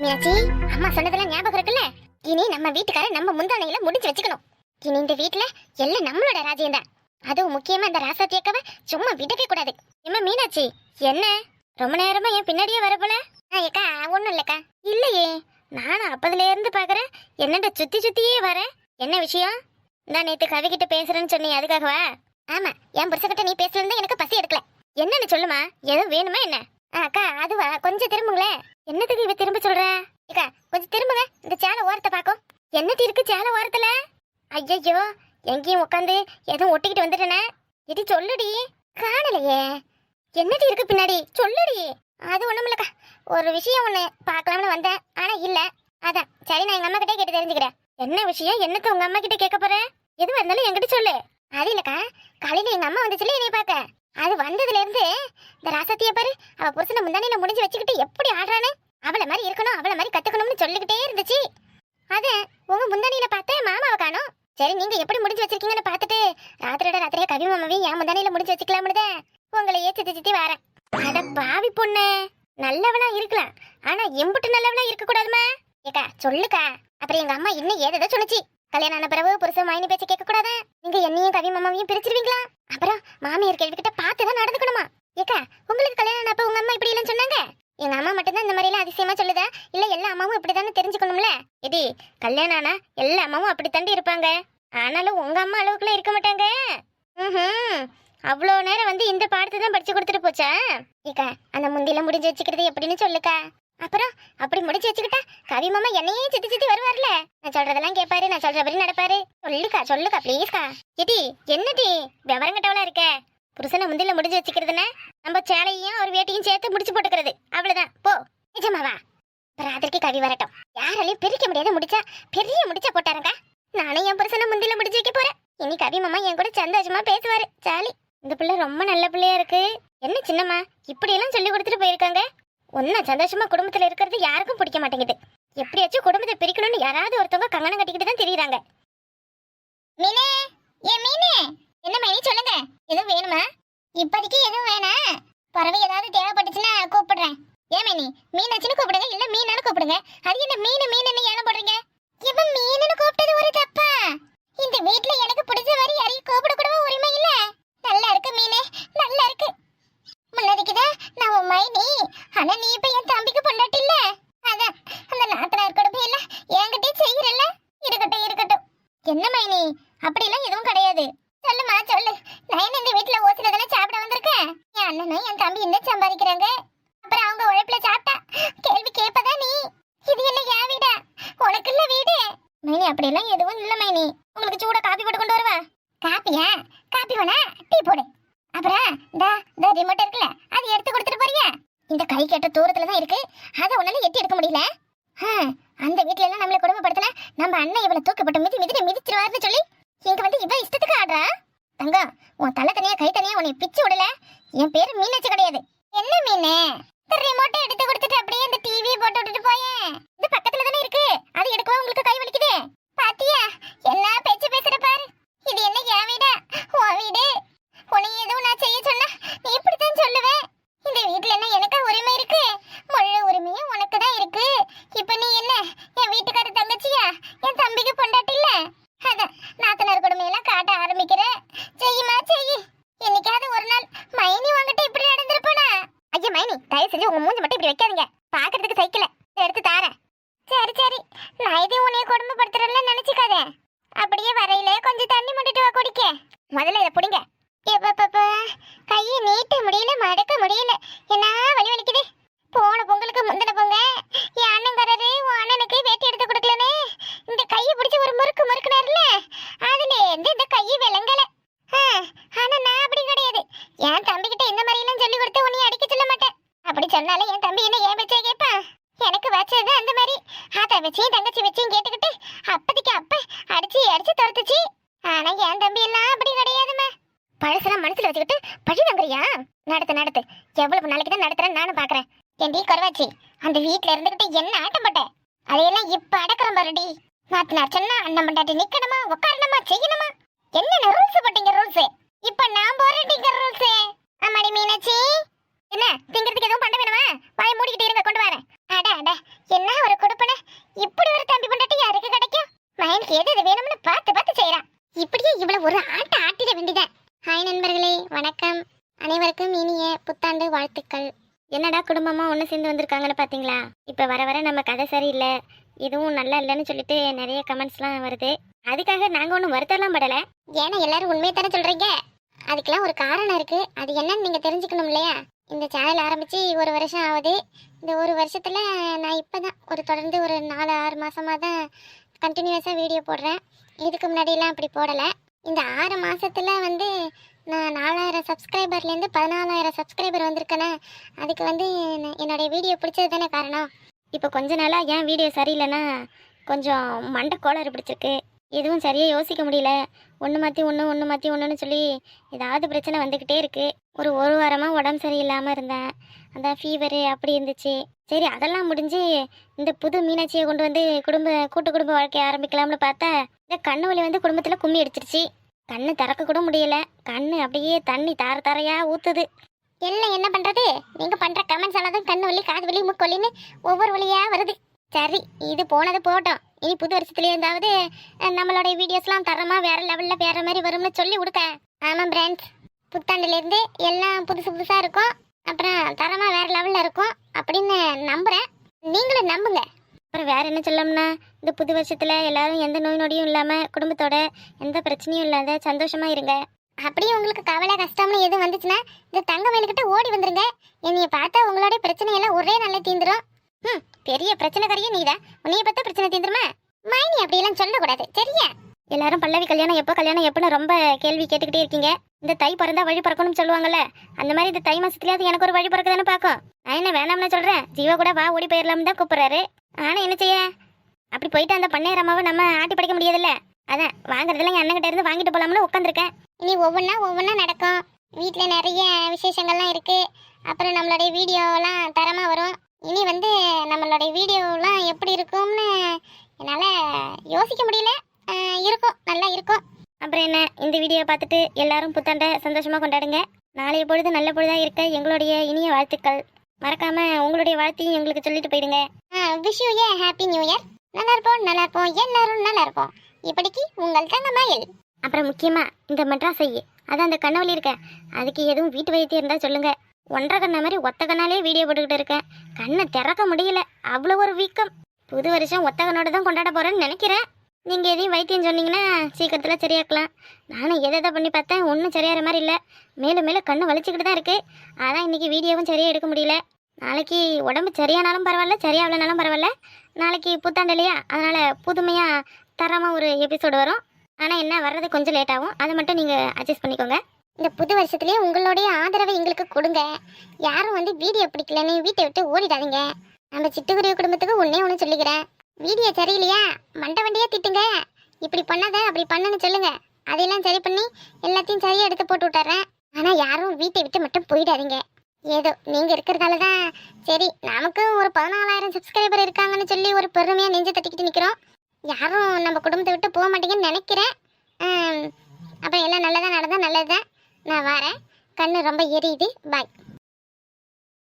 மீனாட்சி அம்மா சொன்னதெல்லாம் ஞாபகம் இருக்குல்ல? இனி நம்ம வீட்டுக்கார நம்ம முந்தானையில முடிச்சு வச்சுக்கணும். இனி இந்த வீட்டுல எல்லாம் நம்மளோட ராஜ்யம் தான். அதுவும் முக்கியமா இந்த ராசாத்தி அக்காவை சும்மா விடவே கூடாது. இம்மா மீனாட்சி என்ன? ரொம்ப நேரமா என் பின்னாடியே வர போல? ஆ ஏக்கா ஒன்றும் இல்லைக்கா. இல்லையே நானும் அப்பதுல இருந்து பாக்குறேன். என்னண்ட சுத்தி சுத்தியே வரேன் என்ன விஷயம்? நான் நேத்து கவி கிட்ட பேசுறேன்னு சொன்னீங்க அதுக்காகவா? ஆமா என் புருஷகிட்ட நீ பேசுறது எனக்கு பசி எடுக்கல. என்னன்னு சொல்லுமா? எதுவும் வேணுமா என்ன? ஆ, அக்கா அதுவா? கொஞ்சம் திரும்புங்களேன். என்னத்துக்கு இவ திரும்ப சொல்ற? இக்கா கொஞ்சம் திரும்புங்க. இந்த சேலை ஓரத்தை பாக்கும் என்னது இருக்கு சேலை ஓரத்துல? ஐயையோ எங்கேயும் உட்காந்து எதுவும் ஒட்டிக்கிட்டு வந்துட்டேனே. இது சொல்லுடி. காணலையே. என்னது இருக்கு பின்னாடி? சொல்லுடி. அது ஒண்ணுமில்லக்கா ஒரு விஷயம் ஒண்ணு பார்க்கலாம்னு வந்தேன். ஆனா இல்ல. அதான். சரி நான் எங்க அம்மா கிட்டே கேட்டு தெரிஞ்சுக்கிறேன். என்ன விஷயம்? என்னத்த உங்க அம்மா கிட்ட கேட்க போறேன் எதுவா இருந்தாலும் என்கிட்ட சொல்லு. அது இல்லக்கா. காலையில எங்க அம்மா வந்துச்சுல என்னைய பார்க்க. அது வந்ததுல இருந்து இந்த ராசத்திய பாரு அவ புருஷனை முந்தானில முடிஞ்சு வச்சுக்கிட்டு எப்படி ஆடுறானு அவளை மாதிரி இருக்கணும் அவளை மாதிரி கத்துக்கணும்னு சொல்லிக்கிட்டே இருந்துச்சு. அது உங்க முந்தானியில பார்த்தேன் மாமாவை காணும். சரி நீங்க எப்படி முடிஞ்சு வச்சிருக்கீங்கன்னு பார்த்துட்டு ராத்திரியோட ராத்திரியா கவி மாமாவையும் என் முந்தானியில முடிஞ்சு வச்சுக்கலாம்னு உங்களையே சுத்தி சுத்தி வரேன். அட பாவி பொண்ணு நல்லவனா இருக்கலாம். ஆனா எம்புட்டு நல்லவனா இருக்க கூடாதுமா ஏக்கா சொல்லுக்கா. அப்புறம் எங்க அம்மா இன்னும் ஏதேதோ சொல்லுச்சு கல்யாணம் ஆன பிறகு புருஷன் வாயினி பேச்சு கேட்க கூடாதா நீங்க என்னையும் கவி மாமாவையும் பிரிச்சிருவீங்களா? அப்புறம் மாமியார் கேள்விக்கிட்ட பார்த்து தான் நடந்துக்கணுமா? ஏக்கா உங்களுக்கு கல்யாணம் அப்ப உங்க அம்மா இப்படி எல்லாம் சொன்னாங்க? எங்க அம்மா மட்டும்தான் இந்த மாதிரி எல்லாம் அதிசயமா சொல்லுதா? இல்ல எல்லா அம்மாவும் இப்படிதானே தெரிஞ்சுக்கணும்ல? இது கல்யாணம் ஆனா எல்லா அம்மாவும் அப்படி தாண்டி இருப்பாங்க. ஆனாலும் உங்க அம்மா அளவுக்குலாம் இருக்க மாட்டாங்க. ம் அவ்வளோ நேரம் வந்து இந்த பாடத்தை தான் படிச்சு கொடுத்துட்டு போச்சா? ஏக்கா அந்த முந்தில முடிஞ்சு வச்சுக்கிறது எப்படின்னு சொல்லுக்கா. அப்புறம் அப்படி முடிச்சு வச்சுக்கிட்டா கவி மாமா என்னையே சுத்தி சுத்தி வருவார்ல. நான் சொல்றதெல்லாம் கேட்பாரு நான் சொல்றபடி நடப்பாரு. சொல்லுக்கா சொல்லுக்கா ப்ளீஸ்க்கா எடி என்னடி விவரம் கட்டவளா இருக்க? புருஷனை முந்தில முடிஞ்சு வச்சுக்கிறதுனா நம்ம சேலையும் ஒரு வேட்டையும் சேர்த்து முடிச்சு போட்டுக்கிறது. அவ்வளவுதான். போ. நிஜமாவா? இப்ப ராத்திரிக்கு கவி வரட்டும். யாராலையும் பிரிக்க முடியாத முடிச்சா பெரிய முடிச்சா போட்டாருங்க. நானும் என் புருஷனை முந்தில முடிச்சு வைக்க போறேன். இனி கவி மாமா என் கூட சந்தோஷமா பேசுவாரு. சாலி இந்த பிள்ளை ரொம்ப நல்ல பிள்ளையா இருக்கு. என்ன சின்னம்மா? இப்படி எல்லாம் சொல்லி கொடுத்துட்டு போயிருக்காங்க. ஒன்றும் சந்தோஷமா குடும்பத்துல இருக்கிறது யாருக்கும் பிடிக்க மாட்டேங்குது. எப்படியாச்சும் குடும்பத்தை பிரிக்கணும்னு யாராவது ஒருத்தவங்க கங்கணம் கட்டிக்கிட்டு தான் தெரியுறாங்க. மீனே ஏ மீனே என்ன மீனி சொல்லுங்க. எதுவும் வேணுமா? இப்போதைக்கு எதுவும் வேணாம் பறவை ஏதாவது தேவைப்பட்டுச்சுன்னா கூப்பிடுறேன். ஏன் மீனி மீனாச்சுன்னு கூப்பிடுங்க இல்லை மீனானு கூப்பிடுங்க. அது என்ன மீன் மீன் ஏன போடுறீங்க இவன் மீனுன்னு கூப்பிட்டது ஒரு தப்பா இந்த வீட்ல எனக்கு பிடிச்ச மாதிரி யாரையும் கூப்பிட கூட உரிமை இல்ல நல்லா இருக்கு மீனே நல்லா இருக்கு முன்னாடிக்குதான் நான் உன் மைனி ஆனா நீ இப்ப என் தம்பிக்கு பொண்டாட்டி இல்ல அதான் அந்த நாத்தனார் கொடுப்பே இல்ல என்கிட்டயே செய்யறல்ல இருக்கட்டும் இருக்கட்டும் என்ன மைனி அப்படிலாம் எதுவும் கிடையாது சொல்லுமா சொல்லு நான் என்ன இந்த வீட்ல ஓசில தானே சாப்பிட வந்திருக்கேன் என் அண்ணனும் என் தம்பி என்ன சம்பாதிக்கிறாங்க அப்புறம் அவங்க உழைப்புல சாப்பிட்டா கேள்வி கேட்பதா நீ இது என்ன என் வீடா உனக்கு இல்ல வீடு மைனி அப்படியெல்லாம் எதுவும் இல்ல மைனி. உங்களுக்கு சூட காபி போட்டு கொண்டு வருவா. காப்பியா? காப்பி வேணா டீ போடு. அப்புறம் இந்த இந்த ரிமோட் இருக்குல்ல அது எடுத்து கொடுத்துட்டு போறியா? இந்த கை கேட்ட தூரத்துல தான் இருக்கு. அதை உன்னால எட்டி எடுக்க முடியல. அந்த வீட்ல எல்லாம் நம்மள குடும்பப்படுத்தினா நம்ம அண்ணன் இவளை தூக்கப்பட்டு மிதி மிதி மிதிச்சிருவாருன்னு சொல்லி இங்க வந்து இவ இஷ்டத்துக்கு ஆடுறா. தங்கம் உன் தலை தனியா கை தனியா உன்னை பிச்சு விடல. என் பேரு மீனாட்சி கிடையாது. என்ன மீனு? ரிமோட்டை எடுத்து கொடுத்துட்டு அப்படியே இந்த டிவி போட்டு விட்டுட்டு போயேன். இது பக்கத்துல தானே இருக்கு. அது எடுக்கவா உங்களுக்கு கை வலிக்குது பாத்தியா என்ன பேச்சு பேசுற பாரு இது என்ன என் வீடா உன் வீடு உன்னை எதுவும் நான் செய்ய சொன்னா நீ இப்படித்தான் சொல்லுவேன் இந்த வீட்ல என்ன எனக்கு உரிமை இருக்கு முழு உரிமையும் உனக்கு தான் இருக்கு இப்ப நீ என்ன என் வீட்டுக்கார தங்கச்சியா என் தம்பிக்கு பொண்டாட்டி இல்ல அதான் நாத்தனார் கொடுமையெல்லாம் காட்ட ஆரம்பிக்கிற செய்யுமா செய்யு என்னைக்காவது ஒரு நாள் மைனி வாங்கிட்டு இப்படி நடந்திருப்பானா ஐயா மைனி தயவு செஞ்சு உங்க மூஞ்சி மட்டும் இப்படி வைக்காதீங்க பாக்குறதுக்கு சைக்கிள எடுத்து தாரேன் சரி சரி நான் இதே உன்னைய கொடுமைப்படுத்துறேன்னு நினைச்சுக்காத அப்படியே வரையில கொஞ்சம் தண்ணி மட்டுட்டு வா குடிக்க. முதல்ல இதை பிடிங்க. எப்பப்பப்பா கையை நீட்ட முடியல மடக்க முடியல. என்ன வலி வலிக்குது? போன பொங்கலுக்கு முந்தின பொங்க என் அண்ணங்காரரு உன் அண்ணனுக்கு வேட்டி எடுத்து கொடுக்கலனே. இந்த கையை பிடிச்சி ஒரு முறுக்கு முறுக்குனார்ல அதுலேருந்து இந்த கையை விளங்கல. ஆனா நான் அப்படி கிடையாது. என் தம்பிக்கிட்ட இந்த மாதிரிலாம் சொல்லி கொடுத்து உன்னை அடிக்க சொல்ல மாட்டேன். அப்படி சொன்னாலே என் தம்பி என்ன ஏன் வச்சே கேட்பான்? எனக்கு வச்சது அந்த மாதிரி. ஆத்தா வச்சையும் தங்கச்சி வச்சையும் கேட்டுக்கிட்டு பழசெல்லாம் மனசுல வச்சுக்கிட்டு பழி வாங்குறியா நடத்து நடத்து. எவ்வளவு நாளைக்கு தான் நடத்துறேன்னு நானும் பாக்குறேன். ஏண்டி குறவாச்சி. அந்த வீட்டுல இருந்துகிட்டு என்ன ஆட்டம் போட்ட? அதையெல்லாம் இப்ப அடக்குறேன் பாருடி. நாத்தினார் சொன்னா அண்ணன் பண்டாட்டி நிக்கணுமா? உட்காரணுமா செய்யணுமா? என்னென்ன ரூல்ஸ் போட்டீங்க ரூல்ஸ் இப்ப நான் போறேன் ரூல்ஸ் அம்மாடி மீனாட்சி என்ன திங்கிறதுக்கு எதுவும் பண்ண வேணுமா வாய் மூடிக்கிட்டு இருங்க கொண்டு வரேன் அட அட என்ன ஒரு கொடுப்பன இப்படி ஒரு தம்பி பொண்டாட்டி யாருக்கு கிடைக்கும் மயனுக்கு எது எது வேணும்னு பார்த்து பார்த்து செய்யறான் இப்படியே இவ்வளவு ஒரு ஆட்ட ஆட்டிட வேண்டியதான் ஹாய் நண்பர்களே வணக்கம் அனைவருக்கும் இனிய புத்தாண்டு வாழ்த்துக்கள். என்னடா குடும்பமா ஒன்று சேர்ந்து வந்திருக்காங்கன்னு பார்த்தீங்களா இப்போ வர வர நம்ம கதை சரியில்லை. இதுவும் நல்லா இல்லைன்னு சொல்லிட்டு நிறைய கமெண்ட்ஸ்லாம் வருது. அதுக்காக நாங்கள் ஒன்றும் வருத்தம்லாம் படலை. ஏன்னா எல்லாரும் உண்மையை தானே சொல்கிறீங்க அதுக்கெல்லாம் ஒரு காரணம் இருக்குது அது என்னன்னு நீங்கள் தெரிஞ்சுக்கணும் இல்லையா? இந்த சேனல் ஆரம்பித்து ஒரு வருஷம் ஆகுது. இந்த ஒரு வருஷத்தில் நான் இப்போ தான் ஒரு தொடர்ந்து ஒரு நாலு ஆறு மாதமாக தான் கண்டினியூஸாக வீடியோ போடுறேன். இதுக்கு முன்னாடியெல்லாம் அப்படி போடலை. இந்த ஆறு மாதத்தில் வந்து நான் நாலாயிரம் சப்ஸ்கிரைபர்லேருந்து பதினாலாயிரம் சப்ஸ்கிரைபர் வந்திருக்கேனே. அதுக்கு வந்து என்னுடைய வீடியோ பிடிச்சது தானே காரணம்? இப்போ கொஞ்ச நாளாக ஏன் வீடியோ சரியில்லைன்னா கொஞ்சம் மண்டை கோளாறு பிடிச்சிருக்கு. எதுவும் சரியாக யோசிக்க முடியல. ஒன்று மாற்றி ஒன்று ஒன்று மாற்றி ஒன்றுன்னு சொல்லி ஏதாவது பிரச்சனை வந்துக்கிட்டே இருக்குது ஒரு ஒரு வாரமாக உடம்பு சரியில்லாமல் இருந்தேன். அந்த ஃபீவரு அப்படி இருந்துச்சு. சரி அதெல்லாம் முடிஞ்சு இந்த புது மீனாட்சியை கொண்டு வந்து குடும்ப கூட்டு குடும்ப வாழ்க்கைய ஆரம்பிக்கலாம்னு பார்த்தா இந்த கண்ணு வலி வந்து குடும்பத்தில் கும்மி அடிச்சிருச்சு. கண்ணு திறக்க கூட முடியல. கண்ணு அப்படியே தண்ணி தார தரையாக ஊற்றுது எல்லாம் என்ன பண்ணுறது நீங்கள் பண்ணுற கமெண்ட்ஸ் எல்லாம் தான் கண்ணு வலி காது வலி மூக்கு வலின்னு ஒவ்வொரு வழியாக வருது. சரி இது போனது போட்டோம். இனி புது வருஷத்துல இருந்தாவது நம்மளோட வீடியோஸ்லாம் தரமாக வேறு லெவலில் வேறு மாதிரி வரும்னு சொல்லி கொடுக்க ஆமாம் பிராண்ட்ஸ் புத்தாண்டுலேருந்து எல்லாம் புதுசு புதுசாக இருக்கும். அப்புறம் தரமாக வேறு லெவலில் இருக்கும் அப்படின்னு நம்புகிறேன் நீங்களும் நம்புங்க. அப்புறம் வேறு என்ன சொல்லணும்னா இந்த புது வருஷத்தில் எல்லாரும் எந்த நோய் நொடியும் இல்லாமல் குடும்பத்தோட எந்த பிரச்சனையும் இல்லாத சந்தோஷமா இருங்க. அப்படியே உங்களுக்கு கவலை கஷ்டம்னு எதுவும் வந்துச்சுன்னா இந்த தங்க மயிலுக்கிட்ட ஓடி வந்துருங்க. என்னைய பார்த்தா உங்களோட பிரச்சனை எல்லாம் ஒரே நாளில் தீந்துரும். ம் பெரிய பிரச்சனைக்காரியே நீதான் உன்னைய பார்த்தா பிரச்சனை தீந்துருமா? மைனி அப்படியெல்லாம் சொல்லக்கூடாது. சரியா? எல்லாரும் பல்லவி கல்யாணம் எப்போ கல்யாணம் எப்போன்னு ரொம்ப கேள்வி கேட்டுக்கிட்டே இருக்கீங்க. இந்த தை பிறந்தா வழி பிறக்கணும்னு சொல்லுவாங்கல்ல அந்த மாதிரி இந்த தை மாசத்துலயாவது எனக்கு ஒரு வழி பிறக்குதுன்னு பார்க்கும். நான் என்ன வேணாம்னு சொல்றேன். ஜீவா கூட வா ஓடி போயிடலாம்னு தான் கூப்பிடுறாரு. ஆனா என்ன செய்ய? அப்படி போயிட்டு அந்த பண்ணையரமாவை நம்ம ஆட்டி படிக்க முடியாதுல்ல. அதான் வாங்குறதெல்லாம் என் அண்ணன் இருந்து வாங்கிட்டு போலாம்னு உட்காந்துருக்கேன் இனி ஒவ்வொன்றா ஒவ்வொன்றா நடக்கும். வீட்டில் நிறைய விசேஷங்கள்லாம் இருக்கு. அப்புறம் நம்மளுடைய வீடியோலாம் தரமா வரும். இனி வந்து நம்மளுடைய வீடியோலாம் எப்படி இருக்கும்னு என்னால் யோசிக்க முடியல. இருக்கும் நல்லா இருக்கும். அப்புறம் என்ன இந்த வீடியோ பார்த்துட்டு எல்லாரும் புத்தாண்டை சந்தோஷமா கொண்டாடுங்க. நாளைய பொழுது நல்ல பொழுதா இருக்க எங்களுடைய இனிய வாழ்த்துக்கள். மறக்காம உங்களுடைய வாழ்த்தையும் எங்களுக்கு சொல்லிட்டு போயிடுங்க. Wish you a happy new year நல்லா இருப்போம் நல்லா இருப்போம் எல்லாரும் நல்லா இருப்போம் இப்படிக்கு உங்கள் தங்க மயில் அப்புறம் முக்கியமா இந்த மெட்ராஸ் ஐயே. அதான் அந்த கண்ணவழி இருக்க. அதுக்கு எதுவும் வீட்டு வைத்தியம் இருந்தா சொல்லுங்க. ஒன்றரை கண்ணா மாதிரி ஒத்த கண்ணாலே வீடியோ போட்டுக்கிட்டு இருக்கேன் கண்ணை திறக்க முடியல. அவ்வளோ ஒரு வீக்கம். புது வருஷம் ஒத்த கண்ணோட தான் கொண்டாட போறேன்னு நினைக்கிறேன். நீங்கள் எதையும் வைத்தியம் சொன்னீங்கன்னா சீக்கிரத்தில் சரியாக்கலாம். நானும் எதை எதை பண்ணி பார்த்தேன் ஒன்றும் சரியாகிற மாதிரி இல்லை. மேலும் மேலும் கண்ணு வலிச்சிக்கிட்டு தான் இருக்குது அதான் இன்னைக்கு வீடியோவும் சரியாக எடுக்க முடியல. நாளைக்கு உடம்பு சரியானாலும் பரவாயில்ல சரியாகலனாலும் பரவாயில்ல. நாளைக்கு புத்தாண்டு இல்லையா அதனால் புதுமையாக தரமாக ஒரு எபிசோடு வரும். ஆனால் என்ன வர்றது கொஞ்சம் லேட் ஆகும். அதை மட்டும் நீங்கள் அட்ஜஸ்ட் பண்ணிக்கோங்க. இந்த புது வருஷத்துலேயே உங்களுடைய ஆதரவை எங்களுக்கு கொடுங்க. யாரும் வந்து வீடியோ பிடிக்கலன்னு வீட்டை விட்டு ஓடிடாதீங்க. நம்ம சிட்டுக்குருவி குடும்பத்துக்கு ஒன்றே ஒன்று சொல்லிக்கிறேன். வீடியோ சரியில்லையா? மண்டை வண்டியே திட்டுங்க. இப்படி பண்ணாத அப்படி பண்ணுன்னு சொல்லுங்க. அதையெல்லாம் சரி பண்ணி எல்லாத்தையும் சரியா எடுத்து போட்டு விட்டுறேன். ஆனால் யாரும் வீட்டை விட்டு மட்டும் போயிடாதீங்க. ஏதோ நீங்கள் இருக்கிறதால தான். சரி நமக்கும் ஒரு பதினாலாயிரம் சப்ஸ்கிரைபர் இருக்காங்கன்னு சொல்லி ஒரு பெருமையாக நெஞ்சு தட்டிக்கிட்டு நிற்கிறோம் யாரும் நம்ம குடும்பத்தை விட்டு போக மாட்டீங்கன்னு நினைக்கிறேன். அப்புறம் எல்லாம் நல்லதாக நடந்தால் நல்லது தான் நான் வரேன். கண்ணு ரொம்ப எரியுது. பாய்